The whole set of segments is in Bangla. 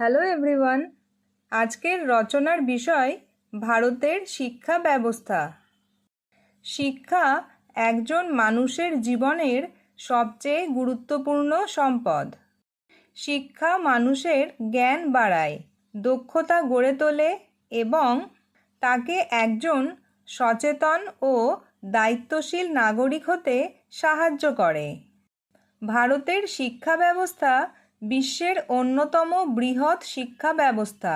হ্যালো এভরিওয়ান, আজকের রচনার বিষয় ভারতের শিক্ষা ব্যবস্থা। শিক্ষা একজন মানুষের জীবনের সবচেয়ে গুরুত্বপূর্ণ সম্পদ। শিক্ষা মানুষের জ্ঞান বাড়ায়, দক্ষতা গড়ে তোলে এবং তাকে একজন সচেতন ও দায়িত্বশীল নাগরিক হতে সাহায্য করে। ভারতের শিক্ষা ব্যবস্থা বিশ্বের অন্যতম বৃহৎ শিক্ষা ব্যবস্থা,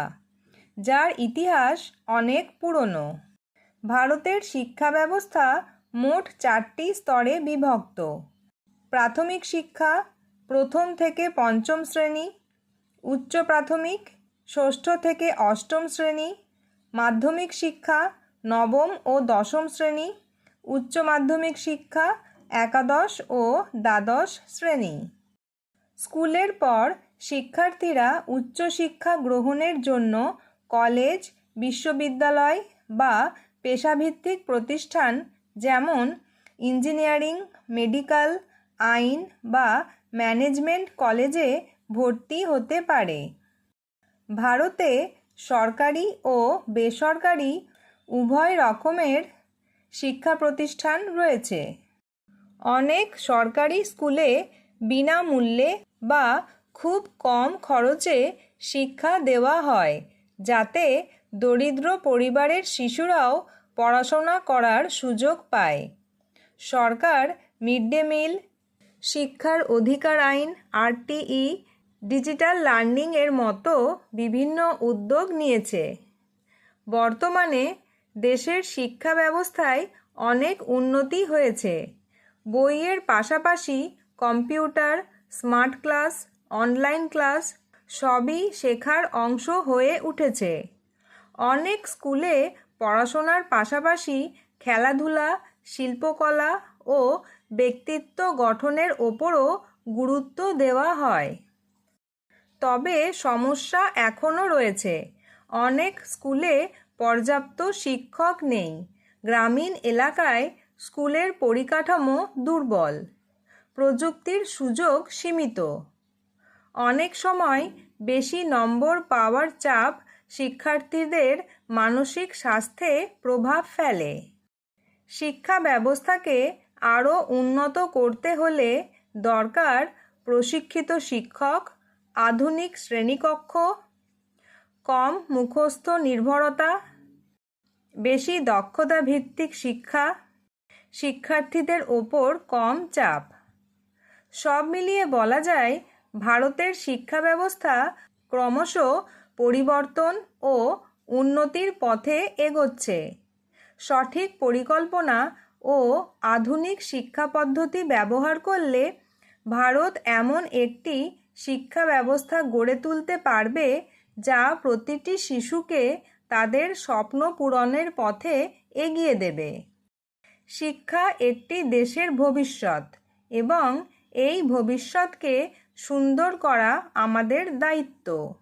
যার ইতিহাস অনেক পুরনো। ভারতের শিক্ষা ব্যবস্থা মোট চারটি স্তরে বিভক্ত। প্রাথমিক শিক্ষা প্রথম থেকে পঞ্চম শ্রেণি, উচ্চ প্রাথমিক, ষষ্ঠ থেকে অষ্টম শ্রেণি, মাধ্যমিক শিক্ষা নবম ও দশম শ্রেণি, উচ্চ মাধ্যমিক শিক্ষা একাদশ ও দ্বাদশ শ্রেণি। স্কুলের পর শিক্ষার্থীরা উচ্চশিক্ষা গ্রহণের জন্য কলেজ, বিশ্ববিদ্যালয় বা পেশাভিত্তিক প্রতিষ্ঠান যেমন ইঞ্জিনিয়ারিং, মেডিকেল, আইন বা ম্যানেজমেন্ট কলেজে ভর্তি হতে পারে। ভারতে সরকারি ও বেসরকারি উভয় রকমের শিক্ষা প্রতিষ্ঠান রয়েছে। অনেক সরকারি স্কুলে বিনামূল্যে বা খুব কম খরচে শিক্ষা দেওয়া হয়, যাতে দরিদ্র পরিবারের শিশুরাও পড়াশোনা করার সুযোগ পায়। সরকার মিড ডে মিল, শিক্ষার অধিকার আইন, আরটিই, ডিজিটাল লার্নিংয়ের মতো বিভিন্ন উদ্যোগ নিয়েছে। বর্তমানে দেশের শিক্ষা ব্যবস্থায় অনেক উন্নতি হয়েছে। বইয়ের পাশাপাশি computer, smart class, online class সবই শেখার অংশ হয়ে উঠেছে। অনেক স্কুলে পড়াশোনার পাশাপাশি খেলাধুলা, শিল্পকলা ও ব্যক্তিত্ব গঠনের ওপরও গুরুত্ব দেওয়া হয়। তবে সমস্যা এখনও রয়েছে। অনেক স্কুলে পর্যাপ্ত শিক্ষক নেই। গ্রামীণ এলাকায় স্কুলের পরিকাঠামো দুর্বল। প্রযুক্তির সুযোগ সীমিত। অনেক সময় বেশি নম্বর পাওয়ার চাপ শিক্ষার্থীদের মানসিক স্বাস্থ্যে প্রভাব ফেলে। শিক্ষা ব্যবস্থাকে আরও উন্নত করতে হলে দরকার প্রশিক্ষিত শিক্ষক, আধুনিক শ্রেণীকক্ষ, কম মুখস্থ নির্ভরতা, বেশি দক্ষতা ভিত্তিক শিক্ষা, শিক্ষার্থীদের ওপর কম চাপ। সব মিলিয়ে বলা যায়, ভারতের শিক্ষা ব্যবস্থা ক্রমশ পরিবর্তন ও উন্নতির পথে এগোচ্ছে। সঠিক পরিকল্পনা ও আধুনিক শিক্ষা পদ্ধতি ব্যবহার করলে ভারত এমন একটি শিক্ষা ব্যবস্থা গড়ে তুলতে পারবে, যা প্রতিটি শিশুকে তাদের স্বপ্ন পূরণের পথে এগিয়ে দেবে। শিক্ষা একটি দেশের ভবিষ্যৎ এবং এই ভবিষ্যৎকে সুন্দর করা আমাদের দায়িত্ব।